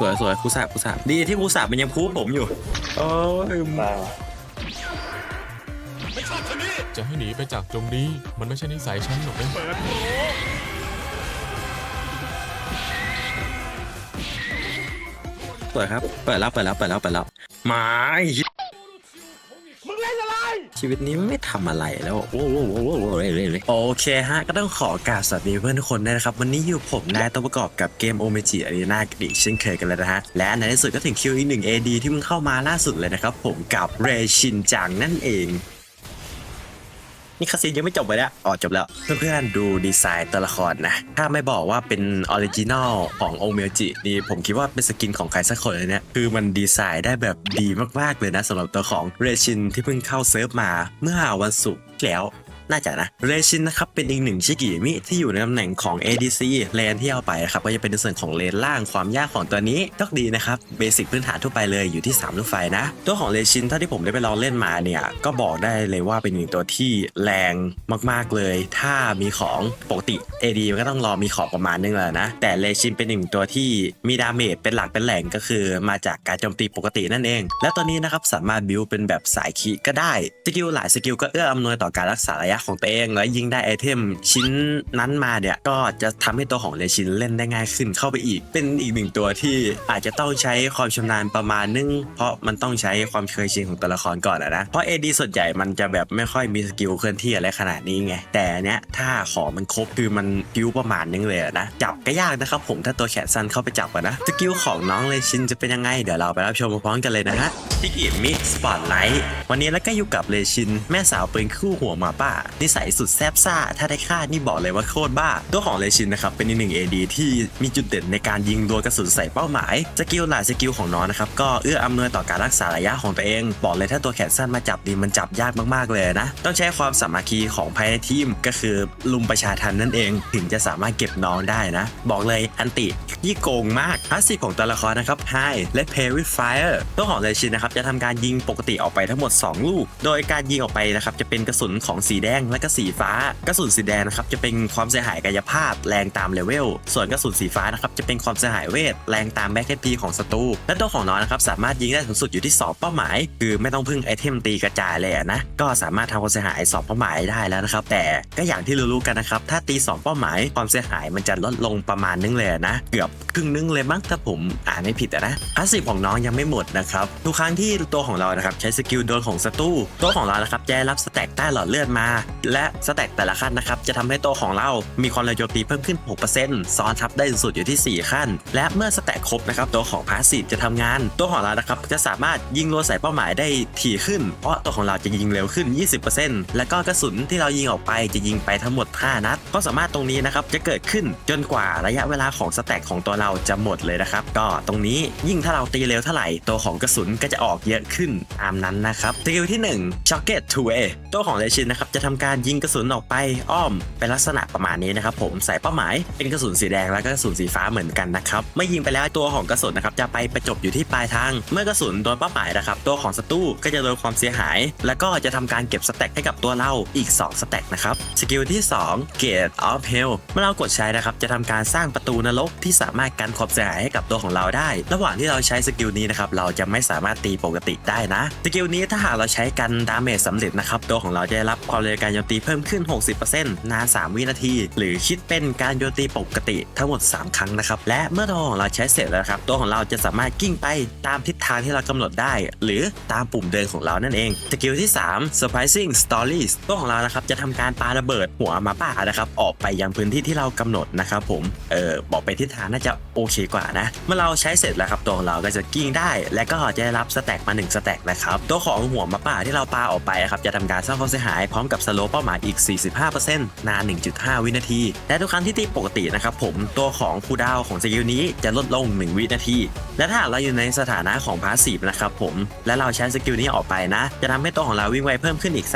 สวยสวยครูสาบครูสาบดีที่ครูสาบมันยังพูผมอยู่โอ้ยมาจะให้หนีไปจากตรงนี้ มันไม่ใช่นิสัยฉันหรอกนะสวยครับ เปิดแล้วเปิดแล้วเปิดแล้วเปิดแล้วมามึงเล่นอะไร ชีวิตนี้ไม่ทำอะไรแล้วโอ้โหโอ้โหโอเคฮะ ก็ต้องขอกราบสวัสดีเพื่อนทุกคนนะครับ วันนี้อยู่ผมนายตัวประกอบกับเกมโอเมจิอารีนากันอีกเช่นเคยกันแล้วนะฮะ และในที่สุดก็ถึงคิวอีกหนึ่งเอดีที่มึงเข้ามาล่าสุดเลยนะครับผมกับเรชินจังนั่นเอง นี่คาสินยังไม่จบไปแล้วอ๋อจบแล้ว เพื่อนๆดูดีไซน์ตัวละครนะ ถ้าไม่บอกว่าเป็นออริจินอลของโอเมจินี่ผมคิดว่าเป็นสกินของใครสักคนเลยเนี่ย คือมันดีไซน์ได้แบบดีมากๆเลยนะสำหรับตัวของเรชินที่เพิ่งเข้าเซิร์ฟมาเมื่อวันศุกร์แล้ว น่าจะนะเรชินนะครับเป็นอีกหนึ่งชิกิมิที่อยู่ในตำแหน่งของ ADC เลนที่เอาไปนะครับก็จะเป็นในส่วนของเลนล่างความยากของตัวนี้ก็ดีนะครับเบสิกพื้นฐานทั่วไปเลยอยู่ที่ 3 ลูกไฟนะ ตัวของเรชินเท่าที่ผมได้ไปลองเล่นมาเนี่ยก็บอกได้เลยว่าเป็นหนึ่งตัวที่แรงมากๆเลย ถ้ามีของปกติ AD มันก็ต้องรอมีของประมาณนึงแหละนะ แต่เรชินเป็นหนึ่งตัวที่มีดาเมจเป็นหลักเป็นแหล่งก็คือมาจากการโจมตีปกตินั่นเอง และตัวนี้นะครับสามารถบิวเป็นแบบสายคีก็ได้สกิลหลายสกิลก็เอื้ออำนวยต่อการรักษาระยะของตัวเองและยิงได้ไอเทมชิ้นนั้นมาเนี่ยก็จะทำให้ตัวของเลชินเล่นได้ง่ายขึ้นเข้าไปอีก เป็นอีกหนึ่งตัวที่อาจจะต้องใช้ความชำนาญประมาณนึง เพราะมันต้องใช้ความเคยชินของตัวละครก่อนอะนะเพราะ AD ส่วนใหญ่มันจะแบบไม่ค่อยมีสกิลเคลื่อนที่อะไรขนาดนี้ไงแต่เนี้ยถ้าของมันครบคือมันพิ้วประมาณนึงเลยะนะจับก็ยากนะครับผมถ้าตัวแขนสั้นเข้าไปจับอะนะสกิลของน้องเลชินจะเป็นยังไงเดี๋ยวเราไปรับชมพร้อมกันเลยนะฮะที่กิมิสปอตไลท์วันนี้แล้วก็อยู่กับเลชิน แม่สาวปืนคู่หัวหมาป่านิสัยสุดแซบซ่า ถ้าได้ฆ่านี่บอกเลยว่าโคตรบ้า ตัวของเลชินนะครับเป็นอีกหนึ่ง AD ที่มีจุดเด่นในการยิงดวกระสุนใส่เป้าหมาย สกิลหลายสกิลของน้องนะครับก็เอื้ออำนวยต่อการรักษาระยะของตัวเอง บอกเลยถ้าตัวแขนสั้นมาจับดีมันจับยากมากๆเลยนะ ต้องใช้ความสามัคคีของภายในทีมก็คือลุมประชาทันนั่นเอง ถึงจะสามารถเก็บน้องได้นะ บอกเลยอันติยี่โกงมากพาสซีฟของตัวละครนะครับ High และ Pay with Fire ตัวของเลชินนะครับจะทำการยิงปกติออกไปทั้งหมด 2 ลูก โดยการยิงออกไปนะครับจะเป็นกระสุนของสีแดงและก็สีฟ้ากระสุนสีแดงนะครับจะเป็นความเสียหายกายภาพแรงตามเลเวล ส่วนกระสุนสีฟ้านะครับจะเป็นความเสียหายเวทแรงตามแบ็คพีของศัตรูและตัวของน้องนะครับสามารถยิงได้สูงสุดอยู่ที่ 2 เป้าหมาย คือไม่ต้องพึ่งไอเทมตีกระจายเลยนะก็สามารถทำความเสียหาย 2 เป้าหมายได้แล้วนะครับแต่ก็อย่างที่รู้ๆกันนะครับถ้าตี 2 เป้าหมายความเสียหายมันจะลดลงประมาณนึงเลยนะเกือบครึ่งนึงเลยมั้งถ้าผมอ่านไม่ผิดนะพาสซีฟของน้องยังไม่หมดนะครับทุกครั้งที่ตัวของเรานะครับใช้สกิลโดนของศัตรูตัวของเรานะครับจะรับสแต็กใต้หลอดเลือดมาและสแต็กแต่ละขั้นนะครับจะทำให้ตัวของเรามีความเร็วโจมตีเพิ่มขึ้น 6%ซ้อนทับได้สูงสุดอยู่ที่ 4 ขั้น และเมื่อสแต็กครบนะครับตัวของพาสซีฟจะทำงาน ตัวของเรานะครับจะสามารถยิงรัวใส่เป้าหมายได้ถี่ขึ้น เพราะตัวของเราจะยิงเร็วขึ้น 20%แล้วก็กระสุนที่เรายิงออกไปจะยิงไปทั้งหมด 5 นัดก็สามารถตรงนี้นะครับจะเกิดขึ้นจนกว่าระยะเวลาของสแต็กของตัวเราจะหมดเลยนะครับก็ตรงนี้ยิ่งถ้าเราตีเร็วเท่าไหร่ตัวของกระสุนก็จะออกเยอะขึ้นตามนั้นนะครับสกิลที่1 Shocket to A ตัวของเลชินนะครับจะทำการยิงกระสุนออกไปอ้อม เป็นลักษณะประมาณนี้นะครับผมใส่เป้าหมายเป็นกระสุนสีแดงและก็กระสุนสีฟ้าเหมือนกันนะครับเมื่อยิงไปแล้วตัวของกระสุนนะครับจะไปประจบอยู่ที่ปลายทาง เมื่อกระสุนโดนเป้าหมายนะครับตัวของศัตรูก็จะโดนความเสียหาย แล้วก็จะทำการเก็บสแต็กให้กับตัวเราอีก 2 สแต็กนะครับสกิลที่ 2 Gate of Hell เมื่อเรากดใช้นะครับจะทำการสร้างประตูนรกที่สามารถกันความเสียหายให้กับตัวของเราได้ ระหว่างที่เราใช้สกิลนี้นะครับเราจะไม่สามารถตีปกติได้นะสกิลนี้ถ้าหากเราใช้กันดาเมจสำเร็จนะครับตัวของเราจะได้รับความเร็วการโจมตีเพิ่มขึ้น 60%นาน 3 วินาที หรือคิดเป็นการโจมตีปกติทั้งหมด 3 ครั้งนะครับ และเมื่อตัวของเราใช้เสร็จแล้วครับ ตัวของเราจะสามารถกิ้งไปตามทิศทางที่เรากำหนดได้ หรือตามปุ่มเดินของเรานั่นเอง สกิลที่ 3 surprising stories ตัวของเรานะครับจะทำการปาระเบิดหัวหมาป่านะครับออกไปยังพื้นที่ที่เรากำหนดนะครับผม เออบอกไปทิศทางน่าจะโอเคกว่านะ เมื่อเราใช้เสร็จแล้วครับตัวของเราก็จะกิ้งได้ และก็จะได้รับสแต็กมา1สแต็กนะครับ ตัวของหัวหมาป่าที่เราปาออกไปครับจะทำการสร้างความเสียหายพร้อมกับสโลเป้าหมายอีก 45%นาน 1.5 วินาที และทุกครั้งที่ตีปกตินะครับผมตัวของคูดาวของสกิลนี้จะลดลง 1 วินาที และถ้าเราอยู่ในสถานะของพาสซีฟนะครับผมและเราใช้สกิลนี้ออกไปนะ จะทำให้ตัวของเราวิ่งไวเพิ่มขึ้นอีก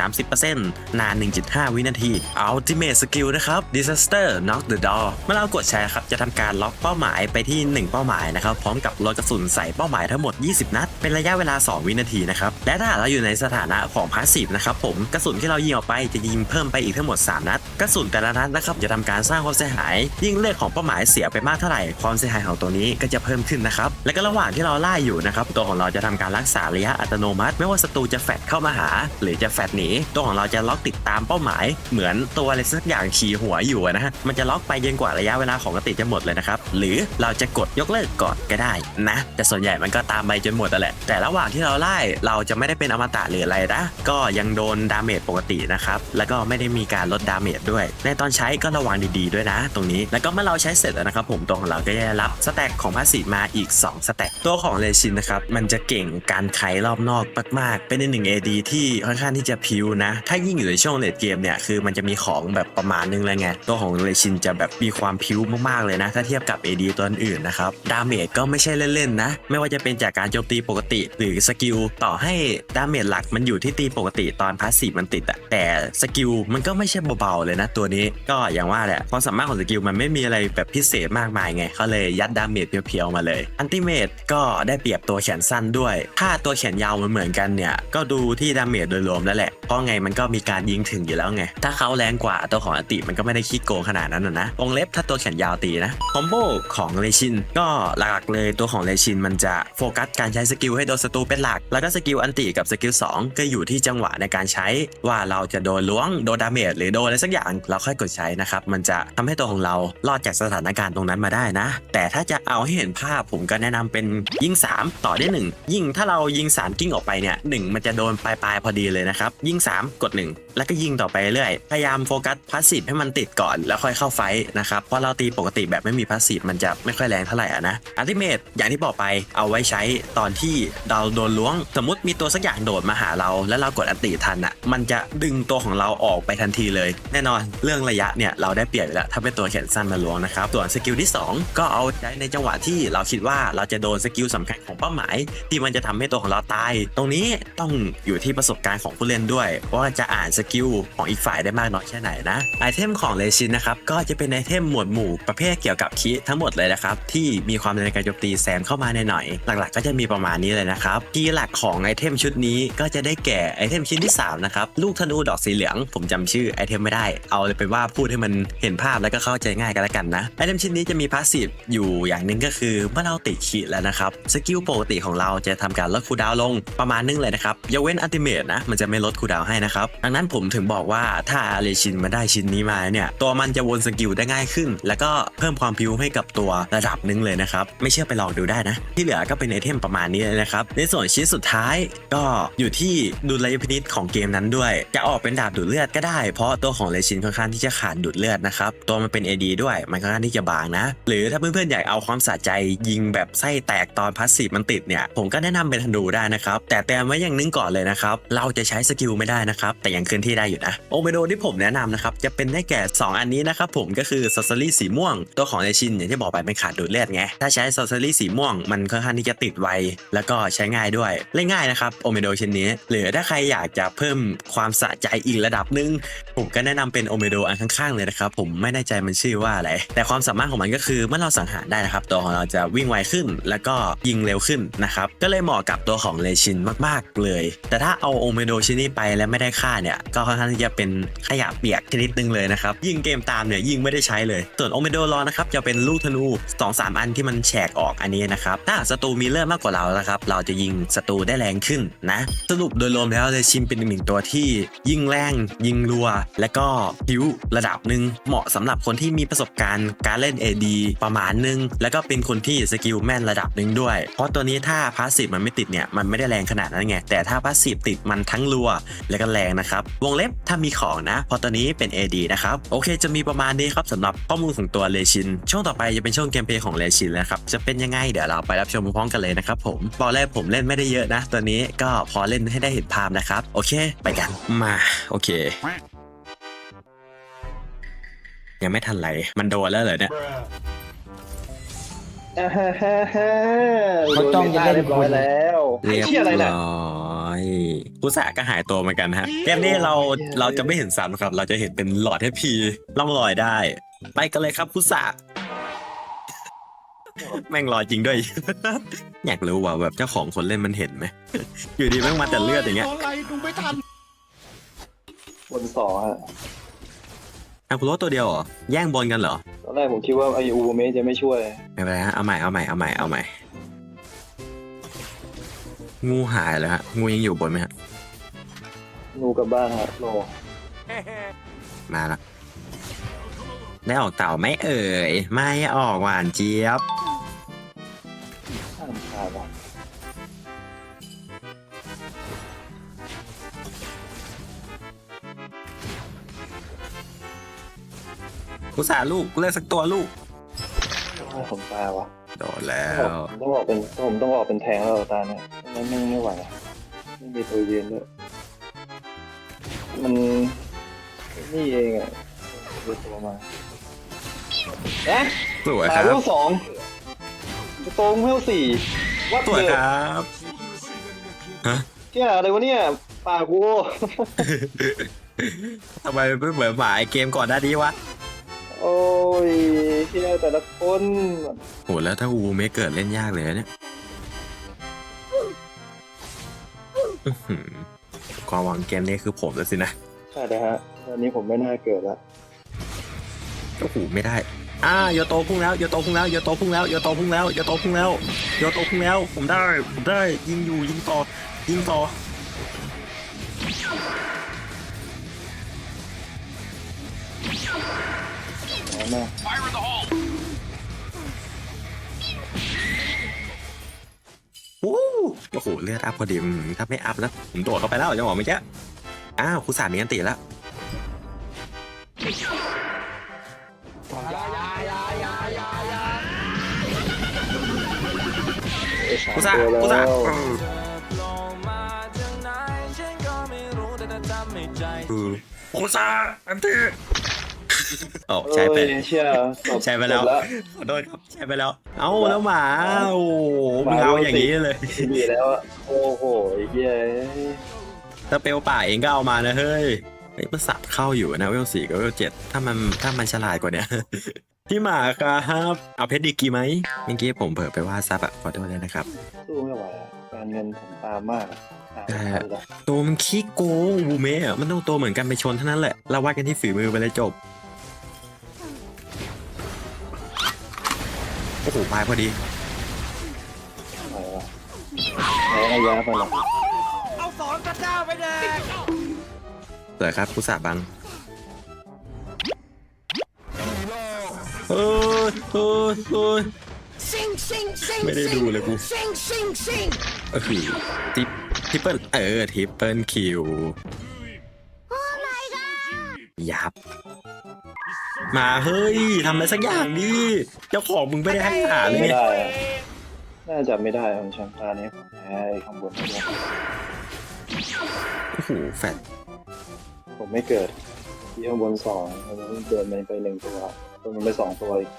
30%นาน 1.5 วินาที Ultimate Skill นะครับ Disaster Knock the Door เมื่อเรากดใช้ครับจะทำการล็อกเป้าหมายไปที่ 1 เป้าหมายนะครับพร้อมกับลดกระสุนใส่เป้าหมายทั้งหมด 20 นัด เป็นระยะเวลา 2 วินาทีนะครับและถ้าเราอยู่ในสถานะของพาสซีฟนะครับผมกระสุนที่เรายิงออกไปจะยิงเพิ่มไปอีกทั้งหมด 3 นัด กระสุนแต่ละนัดนะครับจะทำการสร้างความเสียหาย ยิ่งเลือดของเป้าหมายเสียไปมากเท่าไหร่ความเสียหายของตัวนี้ก็จะเพิ่มขึ้นนะครับ และก็ระหว่างที่เราไล่อยู่นะครับตัวของเราจะทำการรักษาระยะอัตโนมัติ ไม่ว่าศัตรูจะแฟดเข้ามาหา หรือจะแฟดหนีตัวของเราจะล็อกติดตามเป้าหมาย เหมือนตัวอะไรสักอย่างขี่หัวอยู่นะฮะมันจะล็อกไปจนกว่าระยะเวลาของกติจะหมดเลยนะครับหรือเราจะกดยกเลิกก่อนก็ได้นะ แต่ส่วนใหญ่มันก็ตามไปจนหมดแหละแต่ระหว่างที่เราไล่เราจะไม่ได้เป็นอมตะหรืออะไรนะก็ยังโดนดาเมจปกตินะครับแล้วก็ไม่ได้มีการลดดาเมจด้วย ในตอนใช้ก็ระวังดีๆด้วยนะ ตรงนี้ แล้วก็เมื่อเราใช้เสร็จแล้วนะครับผมตัวของเราก็จะรับสแต็กของพาสีมาอีก 2 สแต็กตัวของเลชินนะครับมันจะเก่งการไขรอบนอกมากๆ เป็นอีกหนึ่ง AD ที่ค่อนข้างที่จะพิวนะ ถ้ายิ่งอยู่ในช่วงเลดเกมเนี่ยคือมันจะมีของแบบประมาณนึงเลยไงตัวของเลชินจะแบบมีความพิวมากๆเลยนะ ถ้าเทียบกับ AD ตัวอื่นนะครับดาเมจก็ไม่ใช่เล่นๆนะ ไม่ว่าจะเป็นจากการโจมตีปกติหรือสกิลต่อให้ดาเมจหลักมันอยู่ที่ตีปกติตอนพาสซีฟมันติดอะแต่สกิลมันก็ไม่ใช่เบาๆเลยนะตัวนี้ก็อย่างว่าแหละความสามารถของสกิลมันไม่มีอะไรแบบพิเศษมากมายไงเขาเลยยัดดาเมจเพียวๆมาเลยอันติเมตก็ได้เปรียบตัวแขนสั้นด้วย ถ้าตัวแขนยาวมันเหมือนกันเนี่ย ก็ดูที่ดาเมจโดยรวมแล้วแหละ เพราะไงมันก็มีการยิงถึงอยู่แล้วไง ถ้าเขาแรงกว่าตัวของอันติมันก็ไม่ได้ขี้โกงขนาดนั้นนะวงเล็บถ้าตัวแขนยาวตีนะคอมโบของเลชินก็หลักๆเลยตัวของเลชินมันจะโฟกัสการใช้สกิลให้โดนศัตรูเป็นหลัก แล้วก็สกิลอันติกับสกิล2ก็อยู่ที่จังหวะในการใช้ว่าเราจะโดนล้วงโดนดาเมจหรือโดนอะไรสักอย่างเราค่อยกดใช้นะครับมันจะทำให้ตัวของเรารอดจากสถานการณ์ตรงนั้นมาได้นะ แต่ถ้าจะเอาให้เห็นภาพผมก็แนะนำเป็นยิง 3 ต่อได้ 1 ยิ่งถ้าเรายิง 3 กิ้งออกไปเนี่ยหนึ่งมันจะโดนปลายๆพอดีเลยนะครับ ยิง 3 กด 1 แล้วก็ยิงต่อไปเรื่อยพยายามโฟกัสพาสซีฟให้มันติดก่อนแล้วค่อยเข้าไฟนะครับเพราะเราตีปกติแบบไม่มีพาสซีฟมันจะไม่ค่อยแรงเท่าไหร่อะนะอัลติเมทอย่างที่บอกไปเอาไว้ใช้ตอนที่เราโดนล้วง สมมติมีตัวสักอย่างโดดมาหาเรา แล้วเรากดอันติทันอะมันจะดึงตัวัวของเราออกไปทันทีเลย แน่นอนเรื่องระยะเนี่ยเราได้เปรียบอยู่แล้วถ้าเป็นตัวแขนสั้นมาล้วงนะครับส่วนสกิลที่ 2 ก็เอาใช้ในจังหวะที่เราคิดว่าเราจะโดนสกิลสำคัญของเป้าหมาย ที่มันจะทำให้ตัวของเราตาย ตรงนี้ต้องอยู่ที่ประสบการณ์ของผู้เล่นด้วย ว่าจะอ่านสกิลของอีกฝ่ายได้มากน้อยแค่ไหนนะไอเทมของเลชินนะครับก็จะเป็นไอเทมหมวดหมู่ประเภทเกี่ยวกับคีทั้งหมดเลยนะครับที่มีความในการโจมตีแซมเข้ามาในหน่อยๆหลักๆ ก็จะมีประมาณนี้เลยนะครับคีหลักของไอเทมชุดนี้ก็จะได้แก่ไอเทมชิ้นที่สามนะครับลูกธนูดอกสีเหลือง ผมจำชื่อไอเทมไม่ได้ เอาเลยไปนว่าพูดให้มันเห็นภาพแล้วก็เข้าใจง่ายกันแล้วกันนะ ไอเทมชิ้นนี้จะมีพาสซีฟอยู่อย่างหนึ่งก็คือเมื่อเราติดขีดแล้วนะครับ สกิลปกติของเราจะทำการลดคูดาวลงประมาณนึงเลยนะครับยกเว้นอัลติเมทนะ มันจะไม่ลดคูดาวให้นะครับ ดังนั้นผมถึงบอกว่าถ้าอาเลชินมาได้ชิ้นนี้มาเนี่ย ตัวมันจะวนสกิลได้ง่ายขึ้น แล้วก็เพิ่มความพิวให้กับตัวระดับหนึงเลยนะครับ ไม่เชื่อไปลองดูได้นะ ที่เหลือก็เป็นไอเทมประมาณนี้เลยนะครับ ในส่วนชิ้นสุดท้ายก็อยู่ที่ดุลยพินิจของเกมนั้นด้วย จะออกเป็นดาบดูดเลือดก็ได้ เพราะตัวของเลชินค่อนข้างที่จะขาดดูดเลือดนะครับ ตัวมันเป็น AD ด้วย มันค่อนข้างที่จะบางนะ หรือถ้าเพื่อนๆอยากเอาความสะใจยิงแบบไส้แตกตอนพาสซีฟมันติดเนี่ย ผมก็แนะนำเป็นธนูได้นะครับ แต่เตือนไว้อย่างนึงก่อนเลยนะครับ เราจะใช้สกิลไม่ได้นะครับ แต่ยังเคลื่อนที่ได้อยู่นะ โอเมโดที่ผมแนะนำนะครับ จะเป็นได้แก่ 2 อันนี้นะครับผม ก็คือซอสซารี่สีม่วง ตัวของเลชินอย่างที่บอกไปเป็นขาดดูดเลือดไง ถ้าใช้ซอสซารี่สีม่วง มันค่อนข้างที่จะติดไว แล้วก็ใช้ง่ายด้วย เล่นง่ายนะครับ โอเมโดชิ้นนี้ หรือถ้าใครอยากจะเพิ่มความสะใจอีกระดับหนึงผมก็แนะนำเป็นโอเมโดอันข้างๆเลยนะครับ ผมไม่แน่ใจมันชื่อว่าอะไร แต่ความสามารถของมันก็คือเมื่อเราสังหารได้นะครับ ตัวของเราจะวิ่งไวขึ้น แล้วก็ยิงเร็วขึ้นนะครับ ก็เลยเหมาะกับตัวของเลชินมากๆเลย แต่ถ้าเอาโอเมโดชิ้นนี้ไปแล้วไม่ได้ค่าเนี่ยก็ค่อนข้างที่จะเป็นขยะเปียกชนิดนึงเลยนะครับยิงเกมตามเนี่ยยิงไม่ได้ใช้เลย ส่วนโอเมโดรอนะครับจะเป็นลูกธนู2อสอันที่มันแฉกออกอันนี้นะครับถ้าศัตรูมีเลือดมากกว่าเราแล้วครับเราจะยิงศัตรูได้แรงขึ้นนะสรุปโดยรวมแล้วเลชินเป็นหนึ่งตัวที่ยิงแรง ยิงรัว และก็พิ้วระดับหนึ่งเหมาะสำหรับคนที่มีประสบการณ์การเล่น AD ประมาณหนึง แล้วก็เป็นคนที่สกิลแม่นระดับหนึ่งด้วย เพราะตัวนี้ถ้าพาสซีฟมันไม่ติดเนี่ยมันไม่ได้แรงขนาดนั้นไง แต่ถ้าพาสซีฟติดมันทั้งรัว และก็แรงนะครับ วงเล็บถ้ามีของนะพราะตัวนี้เป็น AD นะครับ โอเค จะมีประมาณนี้ครับสำหรับข้อมูลของตัวเลชิน ช่วงต่อไปจะเป็นช่วงเกมเพลย์ของเลชินแล้วครับ จะเป็นยังไงเดี๋ยวเราไปรับชมพร้อมกันเลยนะครับผมตอนแรกผมเล่นไม่ได้เยอะนะ ตัวนี้ก็พอเล่นให้ได้เห็นภาพนะครับ โอเค ไปกันมาโอเค ยังไม่ทันไรมันโดนแล้วเหรอเนี่ยอ่าฮ่าฮ่าฮ่าเขาจ้องจะเล่นเรียบร้อยแล้วเรียบไอ้หี้อะไรร้น่ะอยผู้สาก็หายตัวเหมือนกันฮะเกมนี้เราเราจะไม่เห็นซ้ำครับ เราจะเห็นเป็นหลอดให้พีล่องลอยได้ ไปกันเลยครับผู้สาแม่งลอยจริงด้วย อยากรู้ว่าแบบเจ้าของคนเล่นมันเห็นไหมอยู่ดีแม่งมาแต่เลือดอย่างเงี้ยอะไรดูไม่ทัน บนสองฮะอากุโรตัวเดียวเหรอ แย่งบนกันเหรอ ตอนแรกผมคิดว่าไออูเมจะไม่ช่วย ไม่เป็นไรฮะ เอาใหม่ เอาใหม่ เอาใหม่ เอาใหม่ งูหายแล้วฮะ งูยังอยู่บนไหมฮะ งูกลับบ้านฮะโลมาละ ได้ออกเต่าไหมเอ่ย ไม่ออกหวานเจี๊ยบห้ามขาดว่ะ กูสาลูกกูเลือกสักตัวลูกให้ผมตายวะโดนแล้ว ผมต้องออกเป็นผมต้องออกเป็นแทงแล้วตาเนี่ยไม่ไม่ไม่ไหวอะไม่มีตัวยืนด้วยมันนี่เองอะเดือตัวมาเอ๊ะสวยคตารัยบเวลสองโตงเวลสี่วัดสวยเดืคอรับ เที่ยอะไรวะเนี่ยปากกู ทำไมไม่เหมือนหมาไอเกมก่อนหน้านี้วะโอ้ ยเที่ยแต่ละคนโหแล้วถ้าอูไม่เกิดเล่นยากเลยนะเนี่ยอื้อหือความหวังเกมนี้คือผมแล้วสินะใช่นะฮะตอนนี้ผมไม่น่าเกิดละโอ้โหไม่ได้ อ่าโยโตพุ่งแล้วโยโตพุ่งแล้วโยโตพุ่งแล้วโยโตพุ่งแล้วโยโตพุ่งแล้วโยโตพุ่งแล้ว ผมได้ผมได้ยิงอยู่ยิงต่อยิงต่อ แม่โอ้โอ้โหเลือดอัพพอดีอืมถ้าไม่อัพแล้วผมโดดเข้าไปแล้วจังหวะเมื่อกี้อ้าวคุณสามีอันติแล้วไอ้สามคุณสาตัวแล้วคุณสาเออคุณสาอันติ โอ้ใช่ไปเอ้ยเชี่ยจบใช่ไปแล้ว จบขอโทษครับใช่ไปแล้ว เอ้าแล้วหมา โอ้โหมึงเอาอย่างนี้เลยดีแล้วอะโอ้โหไอ้เหี้ยถ้าเปลวป่าเองก็เอามานะเฮ้ยไอ้ยมันสับเข้าอยู่นะเวลสี่กับเวลเจ็ดถ้ามันถ้ามันฉลาดกว่าเนี้ย พี่หมาครับเอาเพชรดีกีไหมเมื่อกี้ผมเผลอไปว่าซับอะขอโทษเลยนะครับ สู้ไม่ไหวอะการเงินผมตามมากอะหาใช่ไม่ทันละตัวมันขี้โกงบูเมะมันต้องตัวเหมือนกันไปชนเท่านั้นแหละเราวัดกันที่ฝีมือไปเลยจบ โอ้โหปลายพอดีไหววะแพ้ระยะไปหรอกเปิดครับผู้สาบังเออเออเออ Sing, sing, sing, ไม่ได้ดูเลยกู sing, sing, sing. ก็คือทิปทิปเปิลเออทิปเปิลคิว Oh my god! ยับ มาเฮ้ยทำอะไรสักอย่างดิเจ้าของมึงไม่ได้ให้อาหารเลยไม่เนี่ยได้อะน่าจะไม่ได้ของแชมป์ตานี้ผมแพ้ไอ้ข้างบนไม่ได้โอ้โหแฟดผมไม่เกิดที่ข้างบนสองแล้วมันเกิดมันไปหนึ่งตัวตัวมันไปสองตัวอีก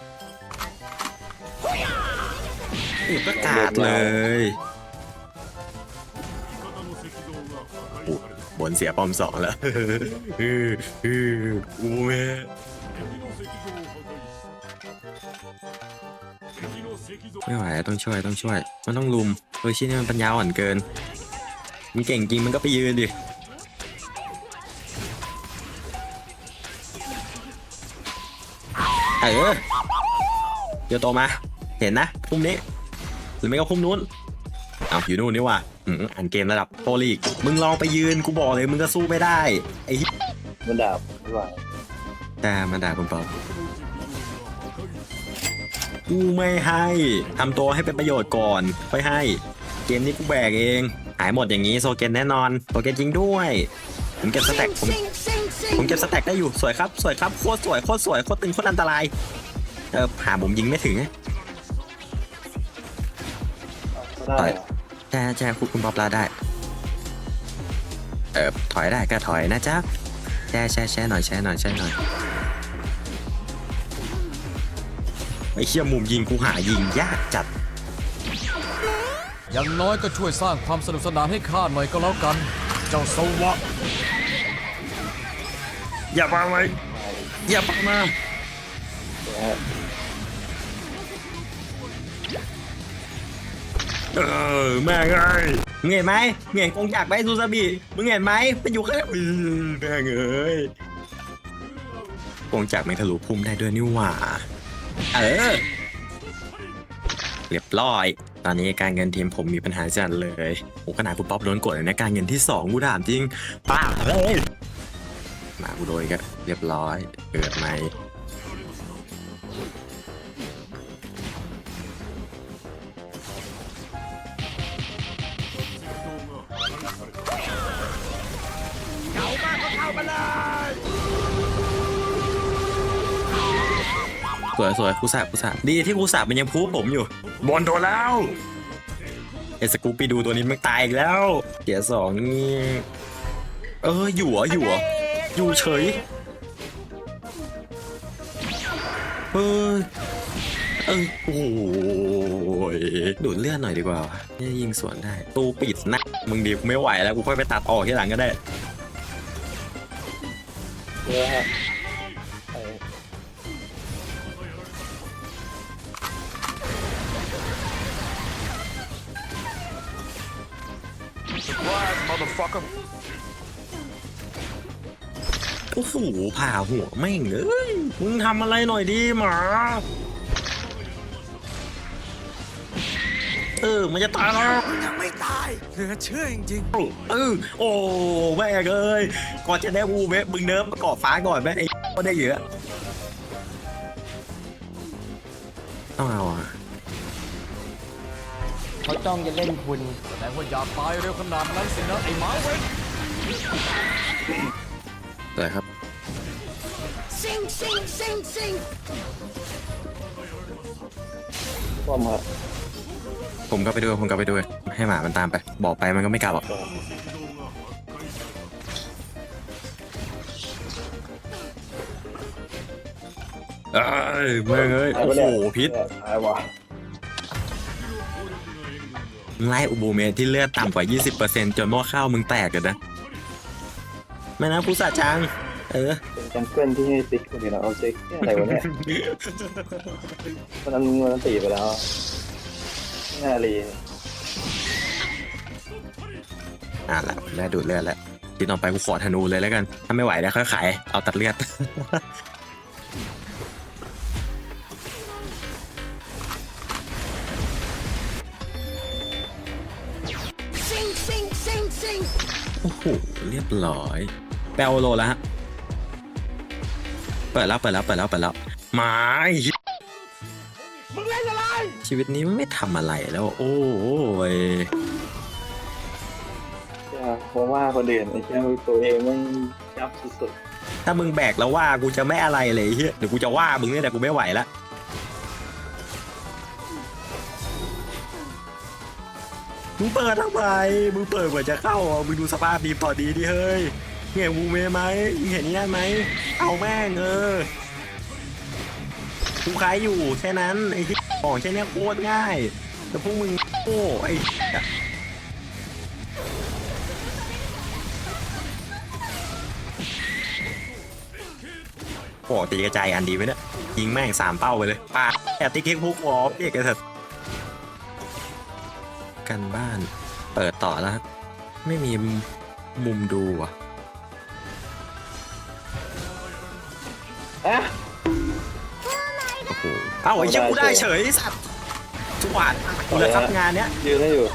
อุปกาศเลยโอ้บนเสียปอมสองแล้วเออเอออูเม ไม่ไหวต้องช่วยต้องช่วย มันต้องลุมโอชินี่มันปัญญาอ่อนเกิน มันเก่งจริงมันก็ไปยืนดิเออเดี๋ยวโตมา เห็นนะพุ่มนี้ หรือไม่ก็พุ่มนู้นเอาอยู่นู่นนี่ว่ะอืมอ่านเกมระดับโปรลีก มึงลองไปยืนกูบอกเลยมึงก็สู้ไม่ได้ไอ้เหี้ยมันด่าผมไม่ไหวแต่มันด่าคุณเปา กูไม่ให้ทำตัวให้เป็นประโยชน์ก่อน ค่อยให้ เกมนี้กูแบกเอง หายหมดอย่างนี้โซเกนแน่นอนโซเกนจริงด้วย ผมเก็บสแต็ก Sing, ผม sing, sing, sing. ผมเก็บสแต็กได้อยู่สวยครับ สวยครับโคตรสวยโคตรสวยโคตรตึงโคตรอันตรายเออหาผมยิงไม่ถึงก็ได้เหรอใช่ใช่คุณคุณป๊อปลาได้ เออถอยได้ก็ถอยนะจ๊ะแช่แช่แช่หน่อยแช่หน่อยแช่หน่อย ไอ้เชี่ยมุมยิงกูหายิงยากจัด อย่างน้อยก็ช่วยสร้างความสนุกสนานให้ข้าหน่อยก็แล้วกัน เจ้าสวะอย่าปังเลยอย่าปังมาเดี๋ยวฮะเออแม่งเอ้ยมึงเห็นไหมมึงเห็นกงจักรไหมซูซาบิมึงเห็นไหมมันอยู่ข้างอือแม่งเอ้ยกงจักรแม่งทะลุพุ่มได้ด้วยนี่หว่า เออเรียบร้อย ตอนนี้การเงินทีมผมมีปัญหาจัดเลยโอ้ขนาดคุณป๊อปโดนกดเลยนะการเงินที่สองกูถามจริงป้าเลยมากูโดนก็เรียบร้อยเกิดไหม สวยสวยคูสาคูสาดีที่คูสามันยังพูผมอยู่ บอลโดนแล้วเอสกูปีดูตัวนี้มันตายอีกแล้วเกียร์สองนี่เอออยู่เหรออยู่เหรออยู่เฉยเออเออโอ้ยดูดเลือดหน่อยดีกว่าวะเนี่ยยิงสวนได้ตูปิดนะมึงดีกูไม่ไหวแล้วกูค่อยไปตัดออกที่หลังก็ได้ โอ้โหผ่าหัวแม่งเอ้ยมึงทำอะไรหน่อยดีหมา เออ มันจะตายแล้วยังไม่ตาย เหลือเชื่อจริงเออ โอ้แม่งเอ้ยก่อนจะได้วูเวฟมึงเนิร์ฟประกอบฟ้าก่อนแม่ไอ้ก็ได้เยอะ จ้องจะเล่นคุณแสดงว่าอยากตายเร็วขนาดนั้นสินะไอ้หมาเว้ยเลยครับ sing sing sing sing ป้อมครับผมก็ไปด้วยผมก็ไปด้วยให้หมามันตามไป บอกไปมันก็ไม่กลับหรอกเอ้ยแม่งเอ้ยตายโอ้ปะเนี่ยโหพิษ ตายว่ะ ไล่อุโบเมที่เลือดต่ำกว่า 20%จนหม้อข้าวมึงแตกกันนะไม่นะผู้สาจัง เออเป็นจังเกิลที่ให้ติ๊กคนเดียวนะเอาเซ็กเนี่ยอะไรวะเนี่ยตอนนั้นมึงมันตีไปแล้วไม่น่ารีอะละได้ดูดเลือดแล้วทีต่อไปกูขอธนูเลยแล้วกัน ถ้าไม่ไหวแล้วค่อยขายเอาตัดเลือด โอ้โห เรียบร้อยแปลโลแล้วฮะ เปิดแล้วเปิดแล้วเปิดแล้วเปิดแล้วไมามึงเล่นอะไร ชีวิตนี้ไม่ทำอะไรแล้ว โอ้ยจะเพราะว่าคนอื่นไอ้เจ้าตัวเองมันยับสุดถ้ามึงแบกแล้วว่ากูจะไม่อะไรเลยเฮียเดี๋ยวกูจะว่ามึงเนี่ยแต่กูไม่ไหวละ มึงเปิดทำไมมึงเปิดกว่าจะเข้าอะมึงดูสภาพดีพอดีดิเฮ้ยเห็นมูเมไหมมึงเห็นนี่ได้ไหมเอาแม่งเออกูขายอยู่แค่นั้นไอ้ที่ของแค่นี้โคตรง่าย แต่พวกมึงโง่ไอ้โอ้ตีกระจายอันดีไหมเนี่ยยิงแม่งสามเป้าไปเลยปาแอบติ๊กเค้กพุกวอลเรียกกันเถอะ กันบ้าน เปิดต่อแล้วครับไม่มีมุมดูอะๆอะโอ้โหเอ้าไอ้เชี่ยกูได้เฉยไอ้สัตว์ทุกวันกูเลยครับงานเนี้ยยืนให้อยู่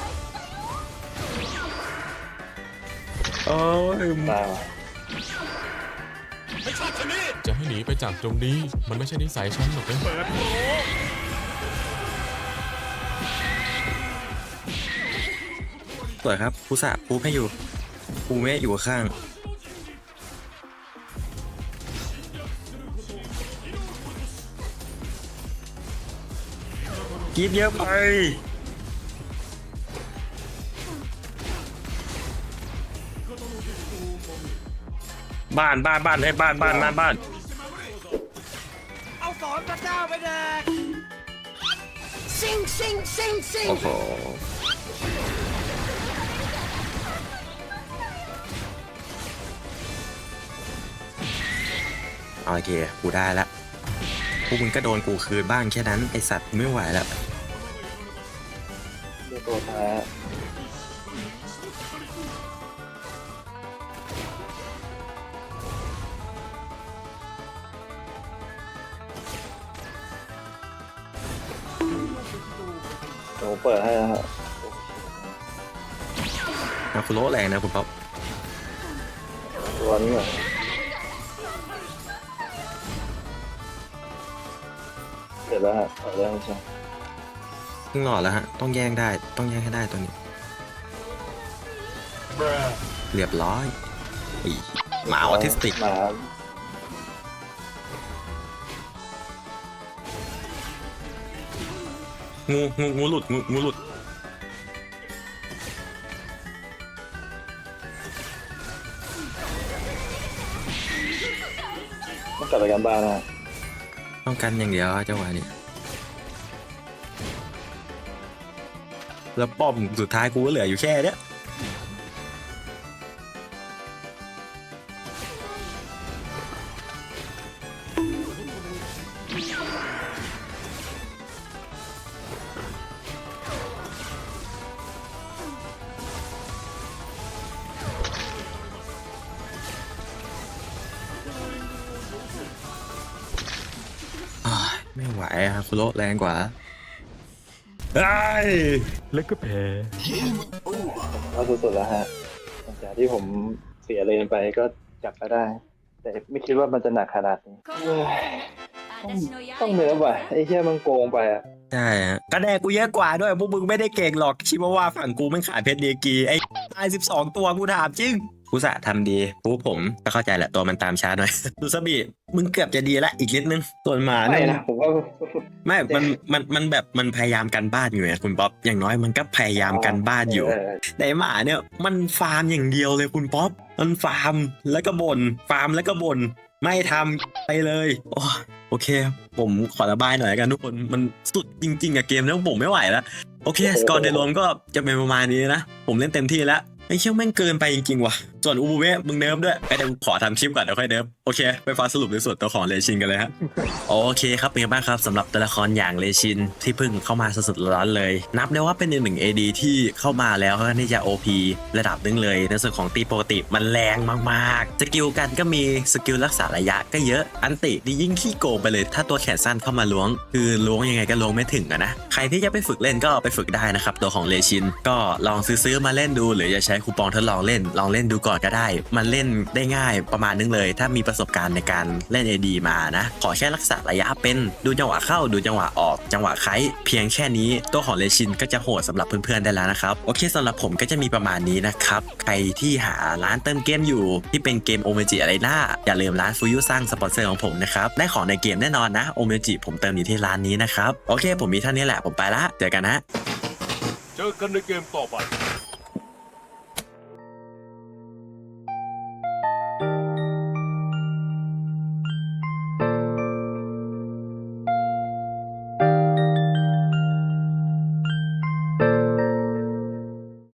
เออตายว่ะจะให้หนีไปจากตรงนี้ มันไม่ใช่นิสัยฉันหรอกนะ สวยครับผู้สาปูให้อยู่ปูไม่อยู่ข้างกรีดเยอะไปบ้านบ้านบ้านให้บ้านบ้านบ้านบ้าน sing sing sing sing โอ้โห โอเค กูได้ละพวกมึงก็โดนกูคืนบ้างแค่นั้น ไอสัตว์ไม่ไหวแล้วเดี๋ยวตัวท้ายฮะเดี๋ยวผมเปิดให้นะฮะนาคุโระแรงนะคุณป๊อปตัวนี้ก่อนเสร็จ แล้วฮะเปิดแล้วใช่ไหมครึ่งหลอดแล้วฮะ ต้องแย่งได้ ต้องแย่งให้ได้ตัวนี้ เรียบร้อยอีหมาออทิสติก หมางูงูงูหลุดงูงูหลุด ต้องกลับไปกันบ้านนะฮะ ต้องกันอย่างเดียวเจ้าหวานี่แล้วป้อมสุดท้ายกูก็เหลืออยู่แค่เนี้ย ไม่ไหวอะคุโระแรงกว่าไอ้แล้วก็แพ้เอาสุดๆแล้วฮะหลังจากที่ผมเสียเลนไปก็จับมาได้ แต่ไม่คิดว่ามันจะหนักขนาดนี้เอ้ยต้องต้องเนื้อว่ะไอ้แค่มันโกงไปอะใช่ฮะกระแดกกูเยอะกว่าด้วยพวกมึงไม่ได้เก่งหรอกชิมาว่าฝั่งกูไม่ขายเพชรเดียกีไอ้ตายสิบสองตัวกูถามจริง กูสะทำดีกูผมก็เข้าใจแหละตัวมันตามช้าหน่อยดูสบีมึงเกือบจะดีละอีกนิดนึงส่วนหมาไม่เนี่ยนะผมว่าไม่ มัน มัน มันแบบมันพยายามกันบ้านอยู่ไงคุณป๊อปอย่างน้อยมันก็พยายามกันบ้านอยู่เแต่หมาเนี่ยมันฟาร์มอย่างเดียวเลยคุณป๊อปมันฟาร์มแล้วก็บน่นฟาร์มแล้วก็บน่นไม่ทำไปเลยโอ้โอเค ผมขอระบายหน่อยละกันทุกคนมันสุดจริงๆอะเกมแล้วผมไม่ไหวแล้วโอเค สกอร์โดยรวมก็จะเป็นประมาณนี้นะ ผมเล่นเต็มที่แล้ว ไอ้เชี่ยแม่งเกินไปจริงๆว่ะ ส่วนอูบูเวมึงเนิร์ฟด้วยไปเดี๋ยวขอทำคลิปก่อนเดี๋ยวค่อยเนิร์ฟ อเค ไปฟังสรุปในส่วนตัวของเลชินกันเลยฮะโอเคครับเป็นไงบ้างครับสำหรับตัวละครอย่างเลชินที่เพิ่งเข้ามาสดๆร้อนเลย นับได้ว่าเป็นอีกหนึ่ง AD ที่เข้ามาแล้วค่อนข้างที่จะ OP ระดับนึงเลย ในส่วนของตีปกติมันแรงมากๆสกิลกันก็มีสกิลรักษาระยะก็เยอะอันตินี่ยิ่งขี้โกงไปเลย ถ้าตัวแขนสั้นเข้ามาล้วง คือล้วงยังไงก็ล้วงไม่ถึงอะนะใครที่จะไปฝึกเล่นก็ไปฝึกได้นะครับตัวของเลชินก็ลองซื้อๆมาเล่นดู หรือจะใช้คูปองทดลองเล่น ลองเล่นดูก่อนก็ได้ มันเล่นได้ง่ายประมาณนึงเลย ถ้ามีประสสบการณ์ในการเล่น AD มานะ ขอแค่รักษาระยะเป็นดูจังหวะเข้าดูจังหวะออก จังหวะไคเพียงแค่นี้ตัวของเลชินก็จะโหดสำหรับเพื่อนๆได้แล้วนะครับ โอเคสำหรับผมก็จะมีประมาณนี้นะครับ ใครที่หาร้านเติมเกมอยู่ ที่เป็นเกมโอเมจิอะไรน่าอย่าลืมร้านฟูยุสร้างสปอนเซอร์ของผมนะครับ ได้ของในเกมแน่นอนนะโอเมจิผมเติมอยู่ที่ร้านนี้นะครับ โอเค ผมมีเท่านี้แหละผมไปละเจอกันนะ เจอกันในเกมต่อไป